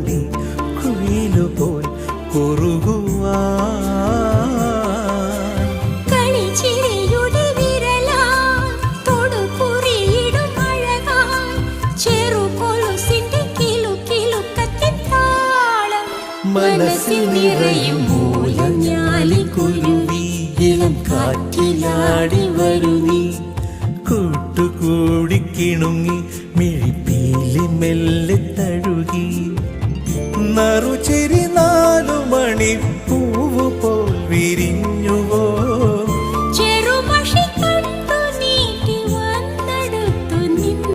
മണി കുയിലുപോൽ കുറുകുവാൻ. കാറ്റിലാടി കൂട്ടുകൂടി കിണുങ്ങി മിഴിപ്പീലി മെല്ലെ തഴു നാലു